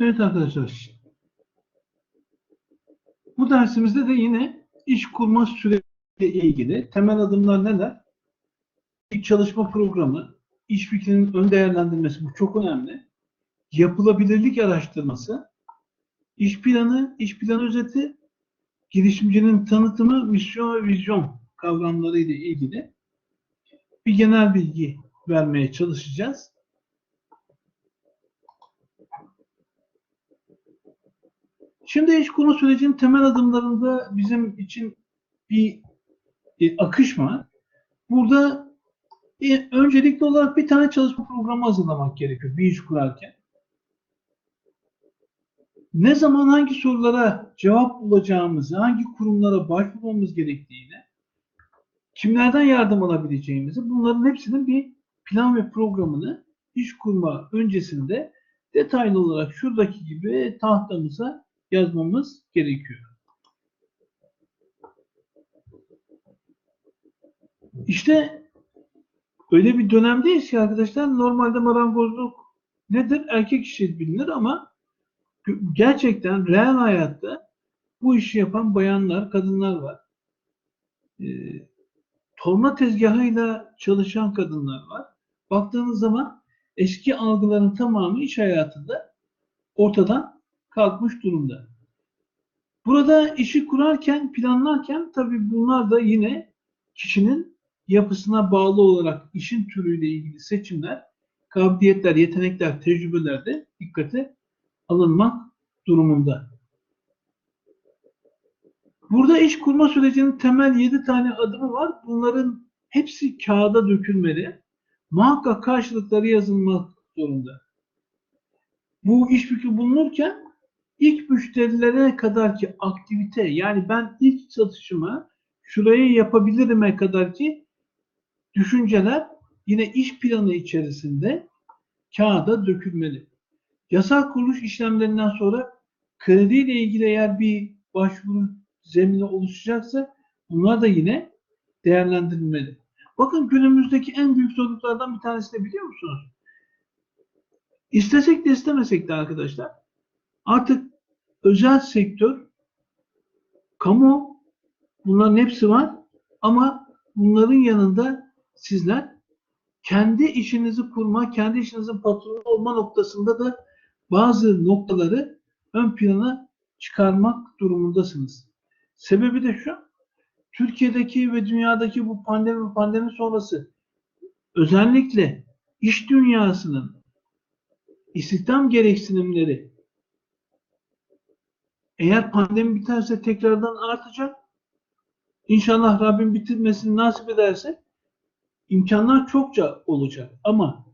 Evet arkadaşlar. Bu dersimizde de yine iş kurma süreciyle ilgili temel adımlar neler? İlk çalışma programı, iş fikrinin ön değerlendirmesi bu çok önemli. Yapılabilirlik araştırması, iş planı, iş planı özeti, girişimcinin tanıtımı, misyon ve vizyon kavramları ile ilgili bir genel bilgi vermeye çalışacağız. Şimdi iş kurma sürecinin temel adımlarında bizim için bir, bir akış var. Burada e, öncelikli olarak bir tane çalışma programı hazırlamak gerekiyor bir iş kurarken. Ne zaman hangi sorulara cevap bulacağımızı, hangi kurumlara başvurmamız gerektiğini, kimlerden yardım alabileceğimizi bunların hepsinin bir plan ve programını iş kurma öncesinde detaylı olarak şuradaki gibi tahtamıza yazmamız gerekiyor. İşte öyle bir dönemdeyiz ki arkadaşlar normalde marangozluk nedir? Erkek işi bilinir ama gerçekten reel hayatta bu işi yapan bayanlar, kadınlar var. E, torna tezgahıyla çalışan kadınlar var. Baktığınız zaman eski algıların tamamı iş hayatında ortadan kalkmış durumda. Burada işi kurarken, planlarken tabii bunlar da yine kişinin yapısına bağlı olarak işin türüyle ilgili seçimler, kabiliyetler, yetenekler, tecrübeler de dikkate alınmak durumunda. Burada iş kurma sürecinin temel 7 tane adımı var. Bunların hepsi kağıda dökülmeli. Muhakkak karşılıkları yazılmak zorunda. Bu iş fikri bulunurken ilk müşterilere kadar ki aktivite yani ben ilk satışımı şurayı yapabilirime kadar ki düşünceler yine iş planı içerisinde kağıda dökülmeli. Yasal kuruluş işlemlerinden sonra krediyle ilgili eğer bir başvuru zemini oluşacaksa bunlar da yine değerlendirilmeli. Bakın günümüzdeki en büyük zorluklardan bir tanesi de biliyor musunuz? İstesek de istemesek de arkadaşlar artık özel sektör, kamu bunların hepsi var ama bunların yanında sizler kendi işinizi kurma, kendi işinizin patronu olma noktasında da bazı noktaları ön plana çıkarmak durumundasınız. Sebebi de şu, Türkiye'deki ve dünyadaki bu pandemi pandemi sonrası özellikle iş dünyasının istihdam gereksinimleri eğer pandemi biterse tekrardan artacak. İnşallah Rabbim bitirmesini nasip ederse imkanlar çokça olacak. Ama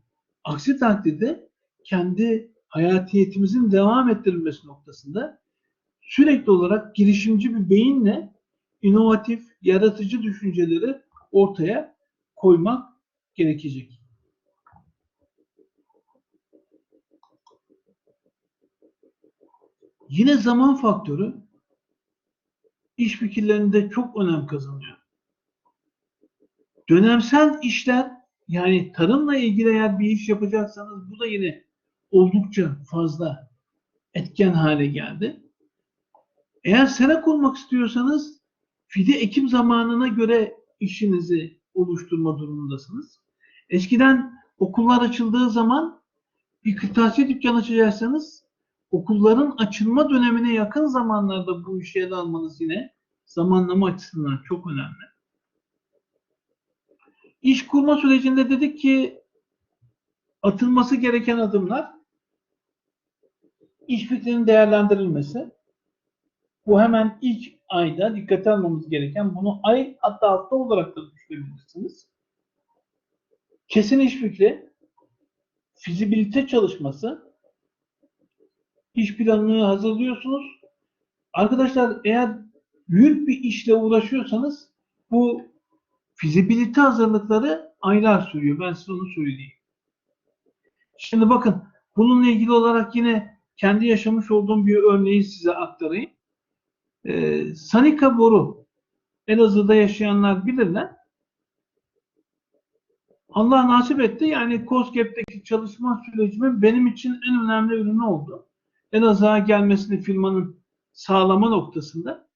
aksi takdirde kendi hayatiyetimizin devam ettirilmesi noktasında sürekli olarak girişimci bir beyinle inovatif, yaratıcı düşünceleri ortaya koymak gerekecek. Yine zaman faktörü iş fikirlerinde çok önem kazanıyor. Dönemsel işler yani tarımla ilgili eğer bir iş yapacaksanız bu da yine oldukça fazla etken hale geldi. Eğer sera kurmak istiyorsanız fide ekim zamanına göre işinizi oluşturma durumundasınız. Eskiden okullar açıldığı zaman bir kırtasiye dükkanı açacaksanız okulların açılma dönemine yakın zamanlarda bu işe ele almanız yine zamanlama açısından çok önemli. İş kurma sürecinde dedik ki atılması gereken adımlar iş fikrinin değerlendirilmesi. Bu hemen ilk ayda dikkate almamız gereken bunu ay hatta hafta olarak da düşünebilirsiniz. Kesin iş fikri, fizibilite çalışması, iş planını hazırlıyorsunuz. Arkadaşlar eğer büyük bir işle uğraşıyorsanız bu fizibilite hazırlıkları aylar sürüyor. Ben size onu söyleyeyim. Şimdi bakın bununla ilgili olarak yine kendi yaşamış olduğum bir örneği size aktarayım. Ee, Sanika boru Elazığ'da yaşayanlar bilirler. Allah nasip etti. Yani COSGAP'teki çalışma sürecimin benim için en önemli ürünü oldu. Elazığ'a gelmesini firmanın sağlama noktasında.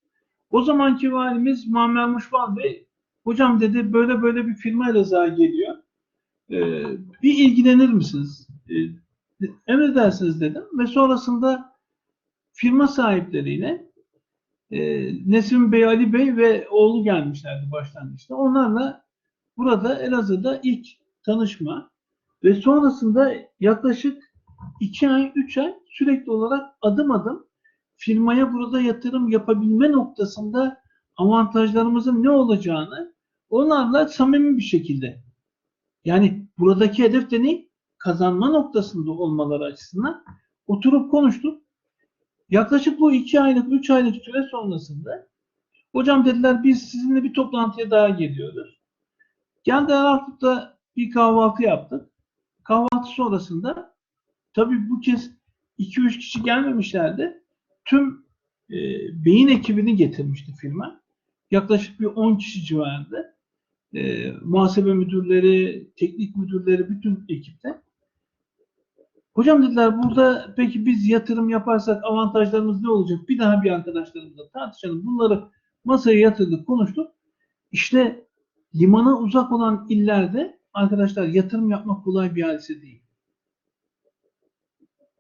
O zamanki valimiz Muammer Muşbal Bey, hocam dedi böyle böyle bir firma Elazığ'a geliyor. Ee, bir ilgilenir misiniz? Ee, emredersiniz dedim ve sonrasında firma sahipleriyle e, Nesim Bey, Ali Bey ve oğlu gelmişlerdi başlangıçta. Onlarla burada Elazığ'da ilk tanışma ve sonrasında yaklaşık iki ay, üç ay sürekli olarak adım adım firmaya burada yatırım yapabilme noktasında avantajlarımızın ne olacağını onlarla samimi bir şekilde yani buradaki hedef de ne? Kazanma noktasında olmaları açısından oturup konuştuk. Yaklaşık bu iki aylık, üç aylık süre sonrasında hocam dediler biz sizinle bir toplantıya daha geliyoruz. Geldiler artık da bir kahvaltı yaptık. Kahvaltı sonrasında tabii bu kez 2-3 kişi gelmemişlerdi. Tüm e, beyin ekibini getirmişti firma. Yaklaşık bir 10 kişi civarında. E, muhasebe müdürleri, teknik müdürleri, bütün ekipte. Hocam dediler burada peki biz yatırım yaparsak avantajlarımız ne olacak? Bir daha bir arkadaşlarımızla tartışalım. Bunları masaya yatırdık, konuştuk. İşte limana uzak olan illerde arkadaşlar yatırım yapmak kolay bir hadise değil.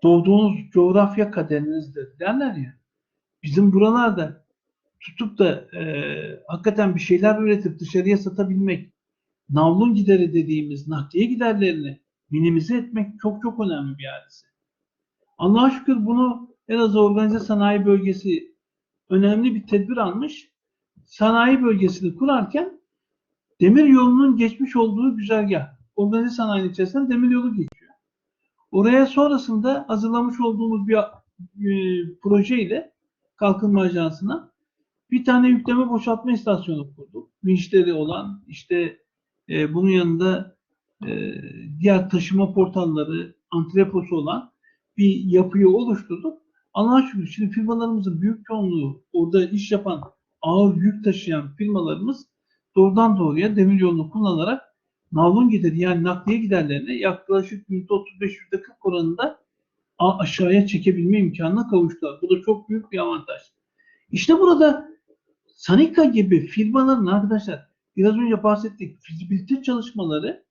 Doğduğunuz coğrafya kaderinizdir derler ya. Bizim buralarda tutup da e, hakikaten bir şeyler üretip dışarıya satabilmek, navlun gideri dediğimiz nakliye giderlerini minimize etmek çok çok önemli bir hadise. Allah'a şükür bunu Elazığ Organize Sanayi Bölgesi önemli bir tedbir almış. Sanayi bölgesini kurarken demir yolunun geçmiş olduğu güzergah. Organize sanayinin içerisinden demir yolu geçiyor. Oraya sonrasında hazırlamış olduğumuz bir e, proje ile Kalkınma Ajansı'na bir tane yükleme boşaltma istasyonu kurduk. Vinçleri olan işte e, bunun yanında e, diğer taşıma portalları, antreposu olan bir yapıyı oluşturduk. Allah'a şükür şimdi firmalarımızın büyük çoğunluğu orada iş yapan ağır yük taşıyan firmalarımız doğrudan doğruya demir yolunu kullanarak navlun gideri yani nakliye giderlerini yaklaşık %35-%40 oranında aşağıya çekebilme imkanına kavuştular. Bu da çok büyük bir avantaj. İşte burada Sanika gibi firmaların arkadaşlar biraz önce bahsettik fizibilite çalışmaları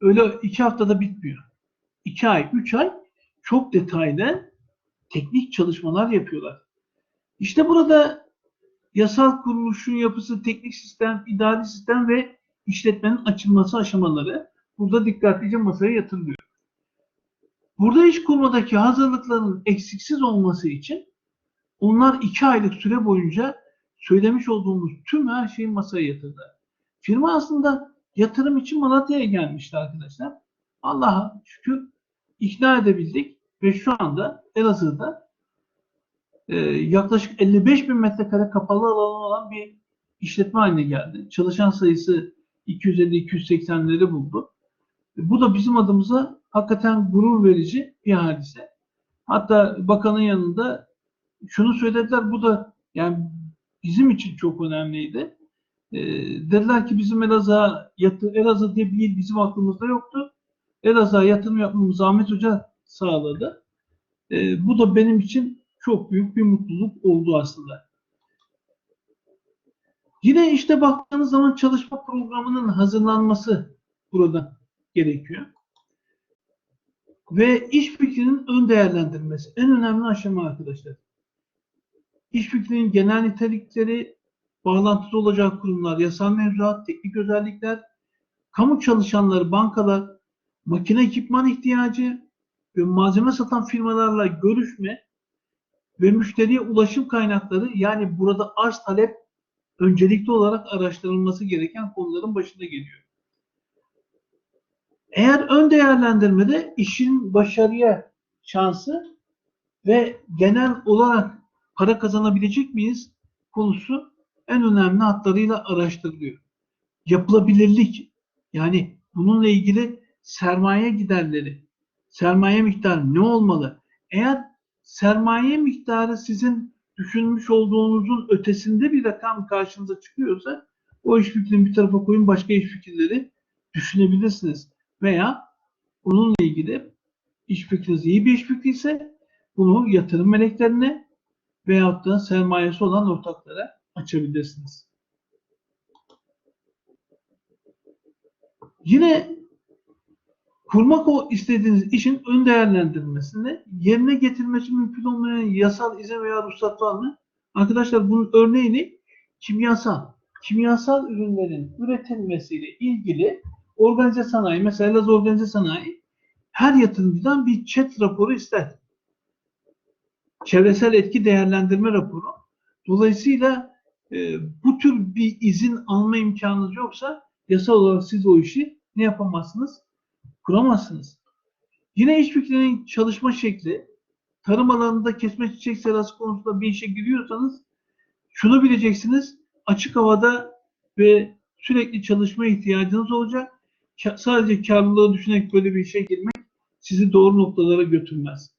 öyle iki haftada bitmiyor. İki ay, üç ay çok detaylı teknik çalışmalar yapıyorlar. İşte burada yasal kuruluşun yapısı, teknik sistem, idari sistem ve işletmenin açılması aşamaları burada dikkatlice masaya yatırılıyor. Burada iş kurmadaki hazırlıkların eksiksiz olması için onlar iki aylık süre boyunca söylemiş olduğumuz tüm her şeyi masaya yatırdı. Firma aslında yatırım için Malatya'ya gelmişti arkadaşlar. Allah'a şükür ikna edebildik ve şu anda Elazığ'da e, yaklaşık 55 bin metrekare kapalı alanı olan bir işletme haline geldi. Çalışan sayısı 250-280'leri buldu. Bu da bizim adımıza hakikaten gurur verici bir hadise. Hatta bakanın yanında şunu söylediler, bu da yani bizim için çok önemliydi. E, dediler ki bizim Elazığ'a Elazığ diye bir il bizim aklımızda yoktu. Elazığ'a yatırım yapmamızı Ahmet Hoca sağladı. E, bu da benim için çok büyük bir mutluluk oldu aslında. Yine işte baktığınız zaman çalışma programının hazırlanması burada gerekiyor. Ve iş fikrinin ön değerlendirilmesi en önemli aşama arkadaşlar. İş fikrinin genel nitelikleri, bağlantılı olacak kurumlar, yasal mevzuat, teknik özellikler, kamu çalışanları, bankalar, makine ekipman ihtiyacı ve malzeme satan firmalarla görüşme ve müşteriye ulaşım kaynakları yani burada arz talep öncelikli olarak araştırılması gereken konuların başında geliyor. Eğer ön değerlendirmede işin başarıya şansı ve genel olarak para kazanabilecek miyiz konusu en önemli hatlarıyla araştırılıyor. Yapılabilirlik yani bununla ilgili sermaye giderleri, sermaye miktarı ne olmalı? Eğer sermaye miktarı sizin düşünmüş olduğunuzun ötesinde bir rakam karşınıza çıkıyorsa o iş fikrini bir tarafa koyun başka iş fikirleri düşünebilirsiniz. Veya onunla ilgili iş fikriniz iyi bir iş fikri ise bunu yatırım meleklerine veyahut da sermayesi olan ortaklara açabilirsiniz. Yine kurmak o istediğiniz işin ön değerlendirilmesinde yerine getirmesi mümkün olmayan yasal izin veya ruhsat var mı? Arkadaşlar bunun örneğini kimyasal, kimyasal ürünlerin üretilmesiyle ilgili organize sanayi, mesela Laz organize sanayi her yatırımcıdan bir chat raporu ister. Çevresel etki değerlendirme raporu. Dolayısıyla e, bu tür bir izin alma imkanınız yoksa yasal olarak siz o işi ne yapamazsınız? Kuramazsınız. Yine iş fikrinin çalışma şekli, tarım alanında kesme çiçek serası konusunda bir işe giriyorsanız şunu bileceksiniz. Açık havada ve sürekli çalışma ihtiyacınız olacak. Sadece karlılığı düşünerek böyle bir işe girmek sizi doğru noktalara götürmez.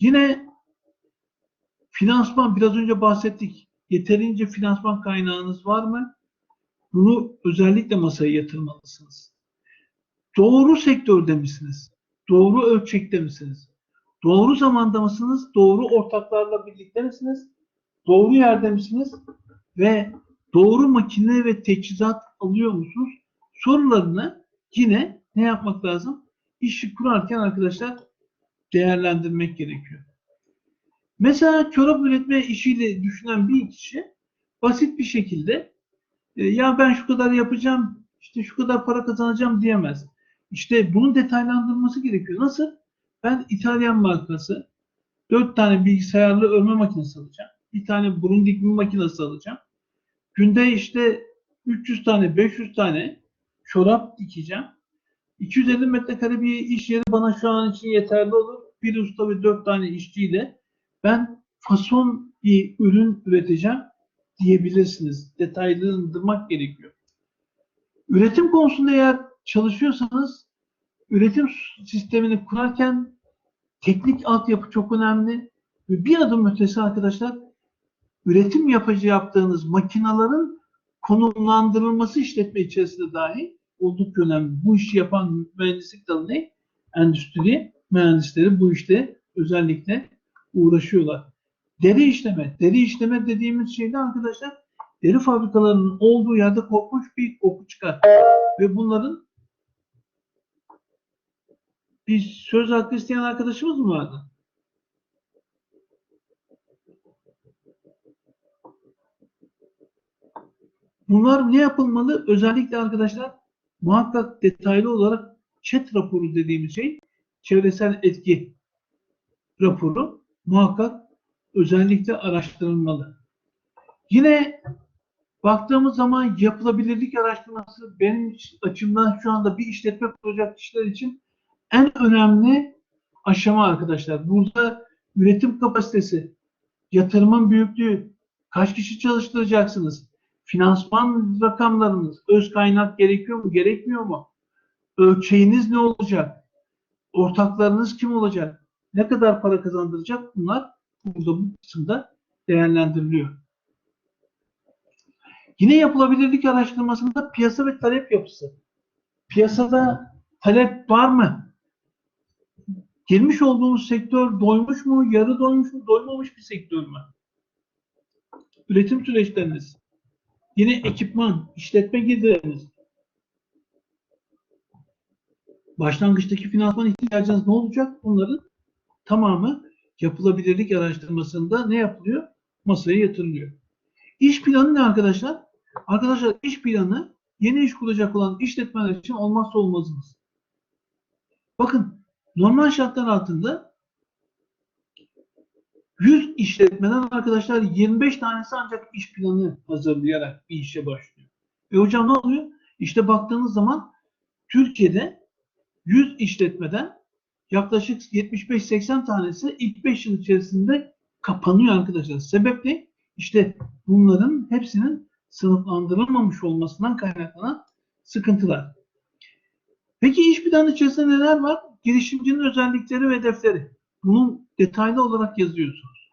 Yine finansman biraz önce bahsettik. Yeterince finansman kaynağınız var mı? Bunu özellikle masaya yatırmalısınız. Doğru sektörde misiniz? Doğru ölçekte misiniz? Doğru zamanda mısınız? Doğru ortaklarla birlikte misiniz? Doğru yerde misiniz? Ve doğru makine ve teçhizat alıyor musunuz? Sorularını yine ne yapmak lazım? İşi kurarken arkadaşlar değerlendirmek gerekiyor. Mesela çorap üretme işiyle düşünen bir kişi basit bir şekilde e, ya ben şu kadar yapacağım, işte şu kadar para kazanacağım diyemez. İşte bunun detaylandırılması gerekiyor. Nasıl? Ben İtalyan markası 4 tane bilgisayarlı örme makinesi alacağım. Bir tane burun dikme makinesi alacağım. Günde işte 300 tane, 500 tane çorap dikeceğim. 250 metrekare bir iş yeri bana şu an için yeterli olur. Bir usta ve 4 tane işçiyle ben fason bir ürün üreteceğim diyebilirsiniz. Detaylandırmak gerekiyor. Üretim konusunda eğer çalışıyorsanız üretim sistemini kurarken teknik altyapı çok önemli. Ve bir adım ötesi arkadaşlar üretim yapıcı yaptığınız makinaların konumlandırılması işletme içerisinde dahi oldukça önemli. Bu işi yapan mühendislik dalı ne? Endüstri mühendisleri bu işte özellikle uğraşıyorlar. Deri işleme. Deri işleme dediğimiz şeyde arkadaşlar deri fabrikalarının olduğu yerde korkunç bir koku çıkar. Ve bunların bir söz hakkı isteyen arkadaşımız mı vardı? Bunlar ne yapılmalı? Özellikle arkadaşlar muhakkak detaylı olarak chat raporu dediğimiz şey çevresel etki raporu muhakkak özellikle araştırılmalı. Yine baktığımız zaman yapılabilirlik araştırması benim açımdan şu anda bir işletme kişiler için en önemli aşama arkadaşlar. Burada üretim kapasitesi, yatırımın büyüklüğü, kaç kişi çalıştıracaksınız, finansman rakamlarınız, öz kaynak gerekiyor mu, gerekmiyor mu? Ölçeğiniz ne olacak? Ortaklarınız kim olacak? Ne kadar para kazandıracak? Bunlar burada bu kısımda değerlendiriliyor. Yine yapılabilirlik araştırmasında piyasa ve talep yapısı. Piyasada talep var mı? Girmiş olduğunuz sektör doymuş mu, yarı doymuş mu, doymamış bir sektör mü? Üretim süreçleriniz, yine ekipman, işletme gideriniz, başlangıçtaki finansman ihtiyacınız ne olacak? Bunların tamamı yapılabilirlik araştırmasında ne yapılıyor? Masaya yatırılıyor. İş planı ne arkadaşlar? Arkadaşlar iş planı yeni iş kuracak olan işletmeler için olmazsa olmazımız. Bakın normal şartlar altında 100 işletmeden arkadaşlar 25 tanesi ancak iş planı hazırlayarak bir işe başlıyor. E hocam ne oluyor? İşte baktığınız zaman Türkiye'de 100 işletmeden yaklaşık 75-80 tanesi ilk 5 yıl içerisinde kapanıyor arkadaşlar. Sebep ne? İşte bunların hepsinin sınıflandırılmamış olmasından kaynaklanan sıkıntılar. Peki iş planı içerisinde neler var? Girişimcinin özellikleri ve hedefleri. Bunun detaylı olarak yazıyorsunuz.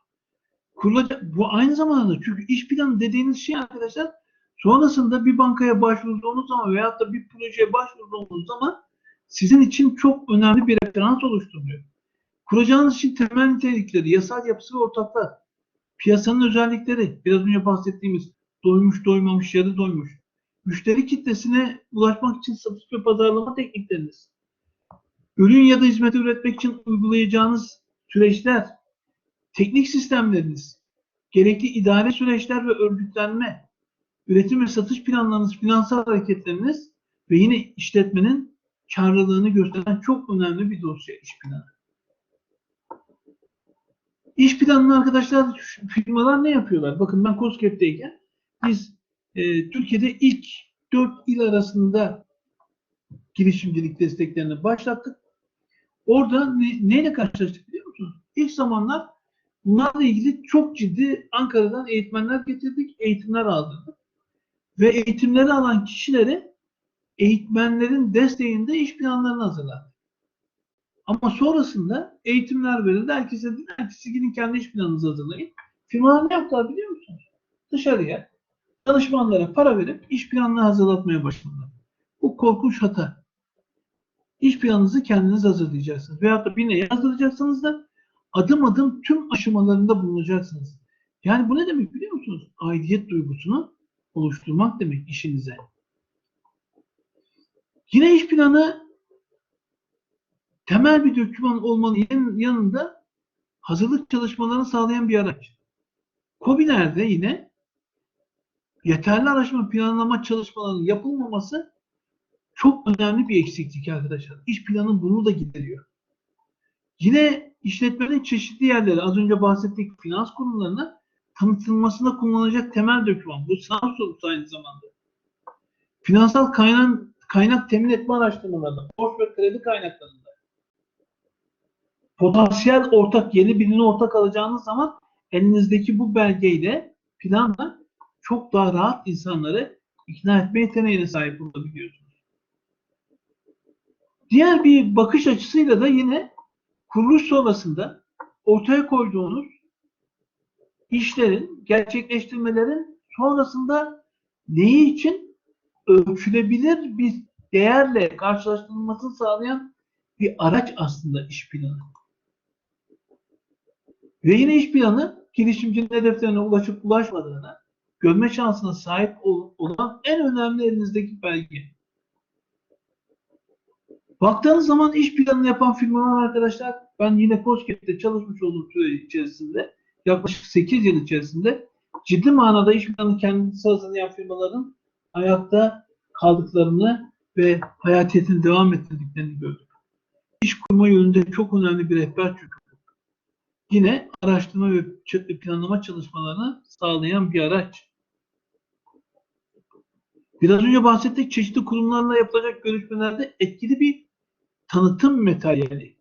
Kurulacak, bu aynı zamanda çünkü iş planı dediğiniz şey arkadaşlar sonrasında bir bankaya başvurduğunuz zaman veyahut da bir projeye başvurduğunuz zaman sizin için çok önemli bir referans oluşturuyor. Kuracağınız için temel nitelikleri, yasal yapısı ve ortaklar, piyasanın özellikleri, biraz önce bahsettiğimiz doymuş, doymamış, yarı doymuş, müşteri kitlesine ulaşmak için satış ve pazarlama teknikleriniz, ürün ya da hizmet üretmek için uygulayacağınız süreçler, teknik sistemleriniz, gerekli idare süreçler ve örgütlenme, üretim ve satış planlarınız, finansal hareketleriniz ve yine işletmenin karlılığını gösteren çok önemli bir dosya iş planı. İş planını arkadaşlar firmalar ne yapıyorlar? Bakın ben COSGAP'teyken biz e, Türkiye'de ilk 4 il arasında girişimcilik desteklerini başlattık. Orada ne, neyle karşılaştık biliyor musunuz? İlk zamanlar bunlarla ilgili çok ciddi Ankara'dan eğitmenler getirdik, eğitimler aldırdık. Ve eğitimleri alan kişilere eğitmenlerin desteğinde iş planlarını hazırladık. Ama sonrasında eğitimler verildi. Herkese dediler ki siz gidin kendi iş planınızı hazırlayın. Firmalar ne yaptılar biliyor musunuz? Dışarıya danışmanlara para verip iş planını hazırlatmaya başladılar. Bu korkunç hata. İş planınızı kendiniz hazırlayacaksınız. Veyahut da birine yazdıracaksınız da adım adım tüm aşamalarında bulunacaksınız. Yani bu ne demek biliyor musunuz? Aidiyet duygusunu oluşturmak demek işinize. Yine iş planı temel bir doküman olmanın yan- yanında hazırlık çalışmalarını sağlayan bir araç. COBİ'lerde yine yeterli araştırma planlama çalışmalarının yapılmaması çok önemli bir eksiklik arkadaşlar. İş planı bunu da gideriyor. Yine işletmenin çeşitli yerleri az önce bahsettik finans kurumlarına tanıtılmasında kullanılacak temel doküman. Bu sınav sorusu aynı zamanda. Finansal kaynak, kaynak temin etme araştırmalarında, borç ve kredi kaynaklarında potansiyel ortak yeni birine ortak alacağınız zaman elinizdeki bu belgeyle planla çok daha rahat insanları ikna etme yeteneğine sahip olabiliyorsunuz. Diğer bir bakış açısıyla da yine kuruluş sonrasında ortaya koyduğunuz işlerin, gerçekleştirmelerin sonrasında neyi için ölçülebilir bir değerle karşılaştırılmasını sağlayan bir araç aslında iş planı. Ve yine iş planı girişimcinin hedeflerine ulaşıp ulaşmadığına görme şansına sahip ol- olan en önemli elinizdeki belge. Baktığınız zaman iş planını yapan firmalar arkadaşlar ben yine COSGAP'te çalışmış olduğum süre içerisinde yaklaşık 8 yıl içerisinde ciddi manada iş planı kendisi hazırlayan firmaların hayatta kaldıklarını ve hayatiyetini devam ettirdiklerini gördük. İş kurma yönünde çok önemli bir rehber çünkü. Yine araştırma ve planlama çalışmalarını sağlayan bir araç. Biraz önce bahsettik çeşitli kurumlarla yapılacak görüşmelerde etkili bir tanıtım materyali,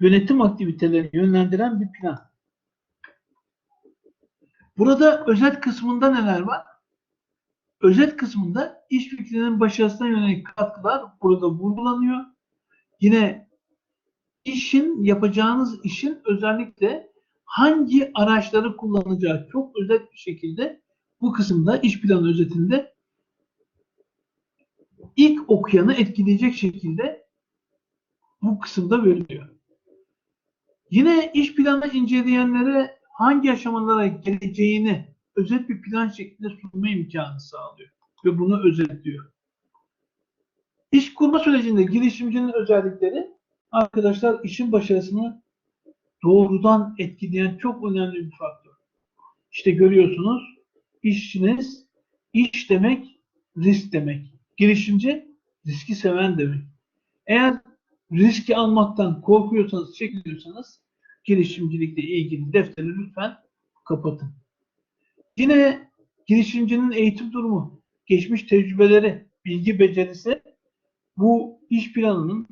yönetim aktivitelerini yönlendiren bir plan. Burada özet kısmında neler var? Özet kısmında iş fikrinin başarısına yönelik katkılar burada vurgulanıyor. Yine işin yapacağınız işin özellikle hangi araçları kullanacağı çok özet bir şekilde bu kısımda iş planı özetinde ilk okuyanı etkileyecek şekilde bu kısımda veriliyor. Yine iş planı inceleyenlere hangi aşamalara geleceğini özet bir plan şeklinde sunma imkanı sağlıyor ve bunu özetliyor. İş kurma sürecinde girişimcinin özellikleri arkadaşlar işin başarısını doğrudan etkileyen çok önemli bir faktör. İşte görüyorsunuz işçiniz iş demek risk demek. Girişimci riski seven demek. Eğer riski almaktan korkuyorsanız, çekiniyorsanız girişimcilikle ilgili defteri lütfen kapatın. Yine girişimcinin eğitim durumu, geçmiş tecrübeleri, bilgi becerisi bu iş planının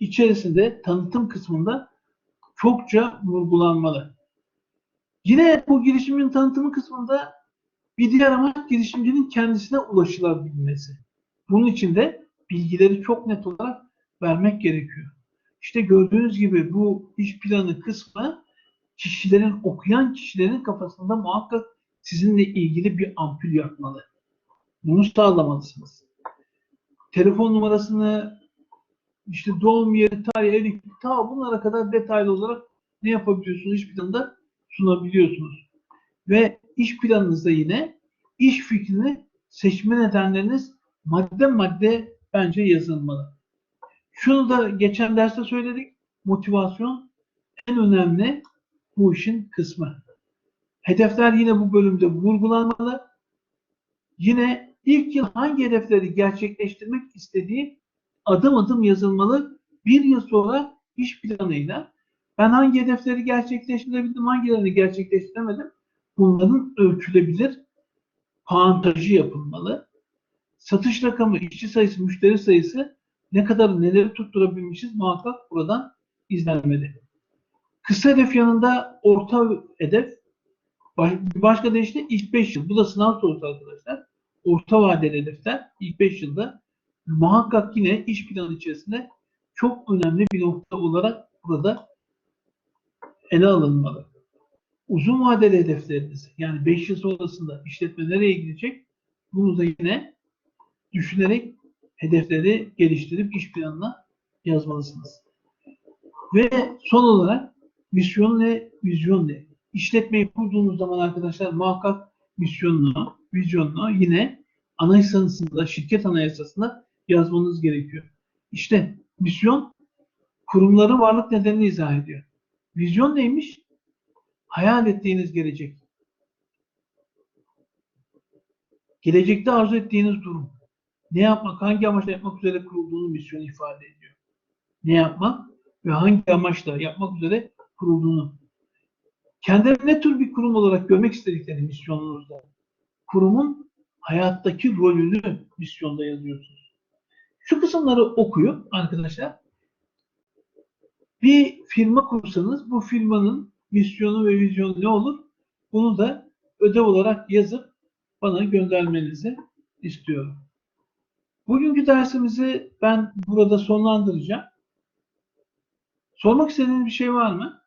içerisinde tanıtım kısmında çokça vurgulanmalı. Yine bu girişimin tanıtımı kısmında bir diğer amaç girişimcinin kendisine ulaşılabilmesi. Bunun için de bilgileri çok net olarak vermek gerekiyor. İşte gördüğünüz gibi bu iş planı kısmı kişilerin, okuyan kişilerin kafasında muhakkak sizinle ilgili bir ampul yakmalı. Bunu sağlamalısınız. Telefon numarasını işte doğum yeri, tarih, evlilik, ta bunlara kadar detaylı olarak ne yapabiliyorsunuz? İş planında sunabiliyorsunuz. Ve iş planınızda yine iş fikrini seçme nedenleriniz madde madde bence yazılmalı. Şunu da geçen derste söyledik. Motivasyon en önemli bu işin kısmı. Hedefler yine bu bölümde vurgulanmalı. Yine ilk yıl hangi hedefleri gerçekleştirmek istediği adım adım yazılmalı. Bir yıl sonra iş planıyla ben hangi hedefleri gerçekleştirebildim, hangilerini gerçekleştiremedim bunların ölçülebilir puantajı yapılmalı. Satış rakamı, işçi sayısı, müşteri sayısı ne kadar neleri tutturabilmişiz muhakkak buradan izlenmeli. Kısa hedef yanında orta hedef başka deyişle ilk 5 yıl. Bu da sınav sorusu arkadaşlar. Orta vadeli hedefler ilk 5 yılda muhakkak yine iş planı içerisinde çok önemli bir nokta olarak burada ele alınmalı. Uzun vadeli hedefleriniz yani 5 yıl sonrasında işletme nereye gidecek? Bunu da yine düşünerek hedefleri geliştirip iş planına yazmalısınız. Ve son olarak misyon ne, vizyon ne? İşletmeyi kurduğunuz zaman arkadaşlar muhakkak misyonunu, vizyonunu yine anayasanızda, şirket anayasasında yazmanız gerekiyor. İşte misyon kurumların varlık nedenini izah ediyor. Vizyon neymiş? Hayal ettiğiniz gelecek. Gelecekte arzu ettiğiniz durum. Ne yapmak, hangi amaçla yapmak üzere kurulduğunu misyon ifade ediyor. Ne yapmak ve hangi amaçla yapmak üzere kurulduğunu. Kendilerini ne tür bir kurum olarak görmek istedikleri misyonunuzda. Kurumun hayattaki rolünü misyonda yazıyorsunuz. Şu kısımları okuyup arkadaşlar bir firma kursanız bu firmanın misyonu ve vizyonu ne olur? Bunu da ödev olarak yazıp bana göndermenizi istiyorum. Bugünkü dersimizi ben burada sonlandıracağım. Sormak istediğiniz bir şey var mı?